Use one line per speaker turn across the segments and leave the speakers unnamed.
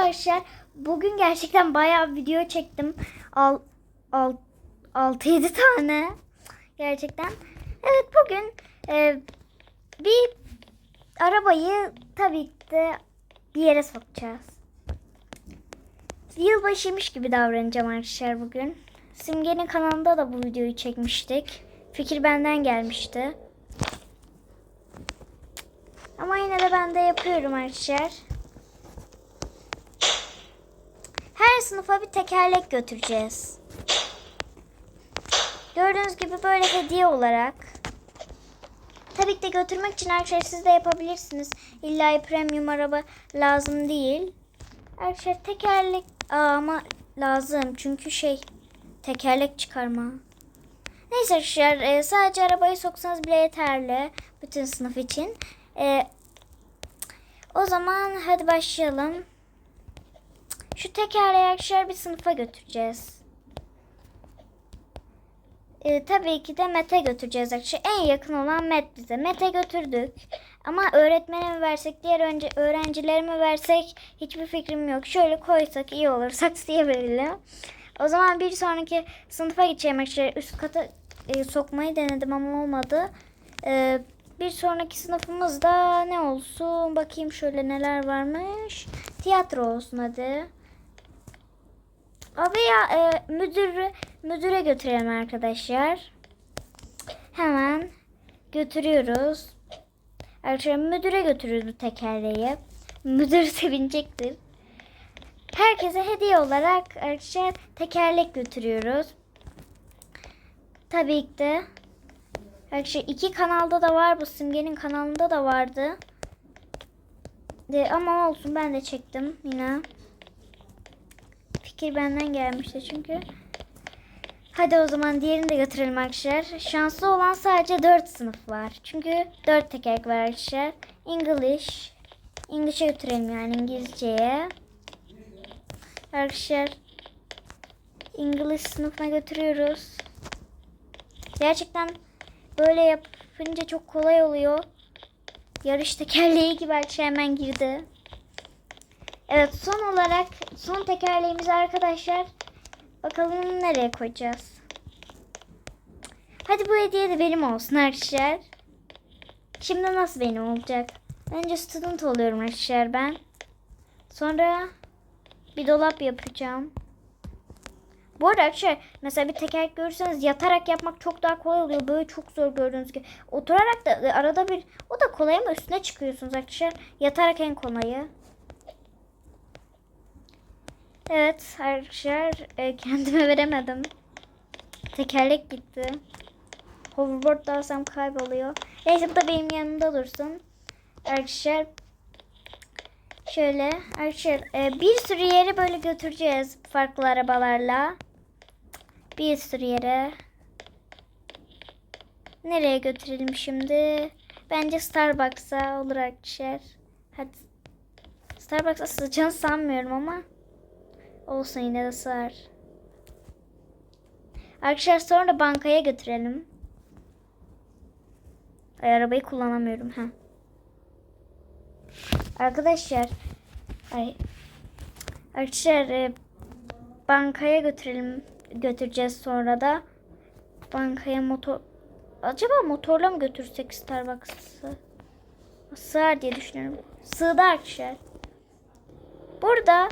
arkadaşlar. Bugün gerçekten bayağı video çektim. Al, al, 6-7 tane. Gerçekten. Evet bugün e, bir arabayı tabii ki bir yere sokacağız. Yılbaşıymış gibi davranacağım arkadaşlar bugün. Simge'nin kanalında da bu videoyu çekmiştik. Fikir benden gelmişti. Ama yine de ben de yapıyorum arkadaşlar. Her sınıfa bir tekerlek götüreceğiz. Gördüğünüz gibi böyle hediye olarak. Tabii ki de götürmek için arkadaşlar siz de yapabilirsiniz. İlla premium araba lazım değil. Arkadaşlar tekerlek Aa, ama lazım çünkü şey tekerlek çıkarma. Neyse arkadaşlar e, sadece arabayı soksanız bile yeterli bütün sınıf için. E, o zaman hadi başlayalım. Şu tekerleği arkadaşlar bir sınıfa götüreceğiz. E, tabii ki de Mete götüreceğiz arkadaşlar. En yakın olan Met bize. Mete götürdük. Ama öğretmene mi versek, diğer önce öğrencilere mi versek hiçbir fikrim yok. Şöyle koysak iyi olur. Saksıya verelim. O zaman bir sonraki sınıfa geçeceğim arkadaşlar. Üst kata e, sokmayı denedim ama olmadı. E, bir sonraki sınıfımızda ne olsun? Bakayım şöyle neler varmış. Tiyatro olsun hadi. Abi ya e, müdür müdüre götürelim arkadaşlar. Hemen götürüyoruz. Arkadaşlar müdüre götürüyoruz bu tekerleği. Müdür sevinecektir. Herkese hediye olarak arkadaşlar tekerlek götürüyoruz. Tabii ki de. Arkadaşlar iki kanalda da var bu simgenin kanalında da vardı. De, ama olsun ben de çektim yine. Fikir benden gelmişti çünkü. Hadi o zaman diğerini de götürelim arkadaşlar. Şanslı olan sadece 4 sınıf var. Çünkü 4 tekerlek var arkadaşlar. English. English'e götürelim yani İngilizceye. Arkadaşlar English sınıfına götürüyoruz. Gerçekten böyle yapınca çok kolay oluyor. Yarış tekerleği gibi arkadaşlar hemen girdi. Evet son olarak son tekerleğimizi arkadaşlar bakalım nereye koyacağız. Hadi bu hediye de benim olsun arkadaşlar. Şimdi nasıl benim olacak? Önce student oluyorum arkadaşlar ben. Sonra bir dolap yapacağım. Bu arada arkadaşlar mesela bir tekerlek görürseniz yatarak yapmak çok daha kolay oluyor. Böyle çok zor gördüğünüz gibi. Oturarak da arada bir o da kolay ama üstüne çıkıyorsunuz arkadaşlar. Yatarak en kolayı. Evet arkadaşlar e, kendime veremedim. Tekerlek gitti. Hoverboard da alsam kayboluyor. Neyse bu da benim yanımda dursun. Arkadaşlar şöyle arkadaşlar e, bir sürü yere böyle götüreceğiz farklı arabalarla. Bir sürü yere. Nereye götürelim şimdi? Bence Starbucks'a olur arkadaşlar. Hadi. Starbucks'a sığacağını sanmıyorum ama. Olsun yine de sığar. Arkadaşlar sonra da bankaya götürelim. Ay arabayı kullanamıyorum ha. Arkadaşlar ay arkadaşlar e, bankaya götürelim götüreceğiz sonra da bankaya motor acaba motorla mı götürsek Starbucks'ı sığar diye düşünüyorum. Sığdı arkadaşlar. Burada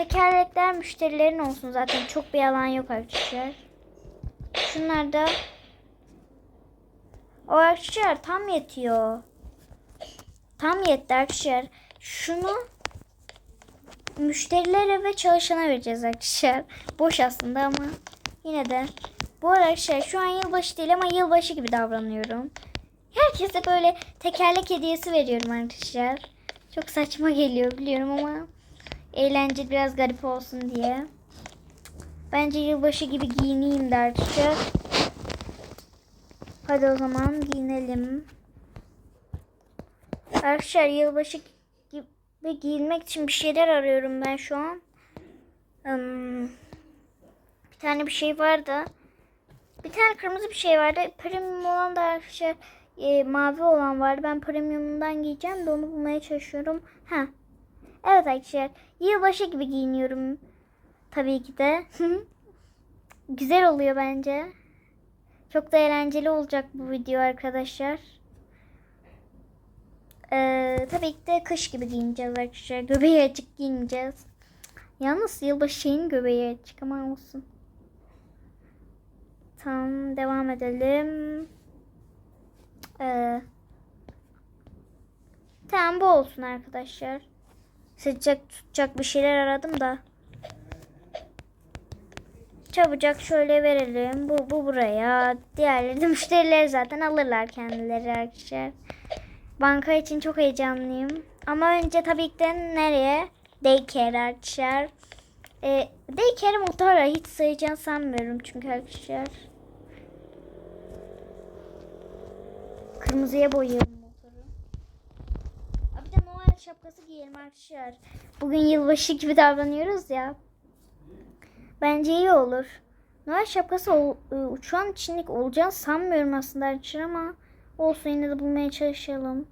tekerlekler müşterilerin olsun zaten çok bir alan yok arkadaşlar. Şunlar da o arkadaşlar tam yetiyor. Tam yetti arkadaşlar. Şunu müşterilere ve çalışana vereceğiz arkadaşlar. Boş aslında ama yine de. Bu arkadaşlar şu an yılbaşı değil ama yılbaşı gibi davranıyorum. Herkese böyle tekerlek hediyesi veriyorum arkadaşlar. Çok saçma geliyor biliyorum ama eğlenceli biraz garip olsun diye. Bence yılbaşı gibi giyineyim de arkadaşlar. Hadi o zaman giyinelim. Arkadaşlar yılbaşı gibi giyinmek için bir şeyler arıyorum ben şu an. Hmm, bir tane bir şey vardı. Bir tane kırmızı bir şey vardı. Premium olan da arkadaşlar e, mavi olan vardı. Ben premium'dan giyeceğim de onu bulmaya çalışıyorum. Ha. Evet arkadaşlar yılbaşı gibi giyiniyorum. Tabii ki de. Güzel oluyor bence. Çok da eğlenceli olacak bu video arkadaşlar. Ee, tabii ki de kış gibi giyineceğiz arkadaşlar. Göbeği açık giyineceğiz. Yalnız yılbaşı şeyin göbeği açık ama olsun. Tamam devam edelim. Ee, tamam bu olsun arkadaşlar. Sıcak tutacak bir şeyler aradım da. Çabucak şöyle verelim. Bu, bu buraya. Diğerleri de müşterileri zaten alırlar kendileri arkadaşlar. Banka için çok heyecanlıyım. Ama önce tabii ki de nereye? Daycare arkadaşlar. E, daycare'i motorla hiç sayacağını sanmıyorum çünkü arkadaşlar. Kırmızıya boyayalım motoru. Aa, Bir de Noel şapkası giyelim arkadaşlar. Bugün yılbaşı gibi davranıyoruz ya. Bence iyi olur. Noel şapkası ol- e, uçağın olacağını sanmıyorum aslında arkadaşlar ama olsun yine de bulmaya çalışalım.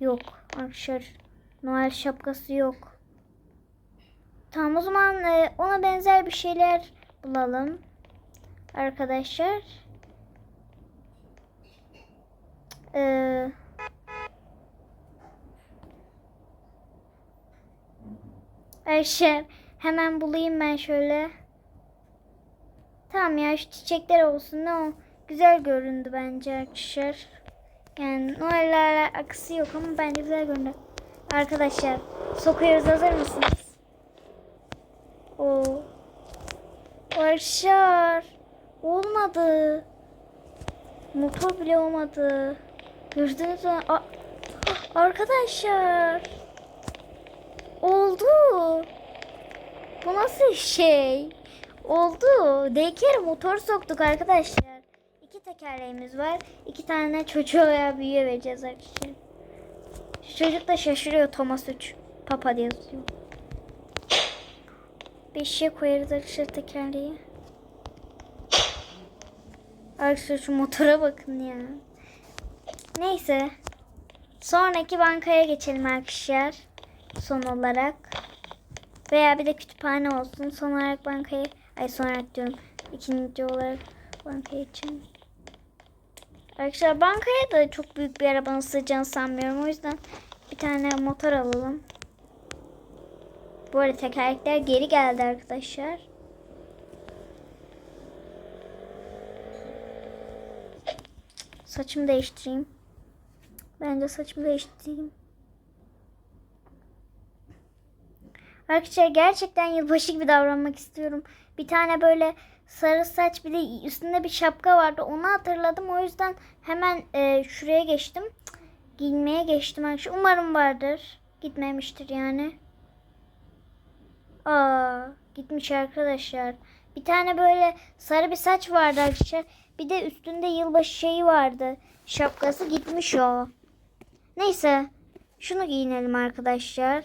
Yok arkadaşlar. Noel şapkası yok. Tamam o zaman e, ona benzer bir şeyler bulalım. Arkadaşlar. Ee, Arkadaşlar hemen bulayım ben şöyle. Tamam ya şu çiçekler olsun ne o. Güzel göründü bence arkadaşlar. Yani Noel'le alakası yok ama bence güzel göründü. Arkadaşlar sokuyoruz hazır mısınız? Oo. Arkadaşlar olmadı. Motor bile olmadı. Gördünüz mü? Arkadaşlar. Oldu. Bu nasıl şey? Oldu. Daycare motor soktuk arkadaşlar. İki tekerleğimiz var. İki tane çocuğa veya büyüye vereceğiz arkadaşlar. Şu çocuk da şaşırıyor Thomas 3. Papa diye yazıyor. Beşiğe koyarız arkadaşlar tekerleği. Arkadaşlar şu motora bakın ya. Neyse. Sonraki bankaya geçelim arkadaşlar. Son olarak. Veya bir de kütüphane olsun. Son olarak bankaya. Ay son olarak diyorum. İkinci olarak bankaya için. Arkadaşlar bankaya da çok büyük bir arabanın sığacağını sanmıyorum. O yüzden bir tane motor alalım. Bu arada tekerlekler geri geldi arkadaşlar. Saçımı değiştireyim. Bence saçımı değiştireyim. Arkadaşlar gerçekten yılbaşı gibi davranmak istiyorum. Bir tane böyle sarı saç bir de üstünde bir şapka vardı. Onu hatırladım. O yüzden hemen e, şuraya geçtim. Giyinmeye geçtim arkadaşlar. Umarım vardır. Gitmemiştir yani. Aa, gitmiş arkadaşlar. Bir tane böyle sarı bir saç vardı arkadaşlar. Bir de üstünde yılbaşı şeyi vardı. Şapkası gitmiş o. Neyse. Şunu giyinelim arkadaşlar.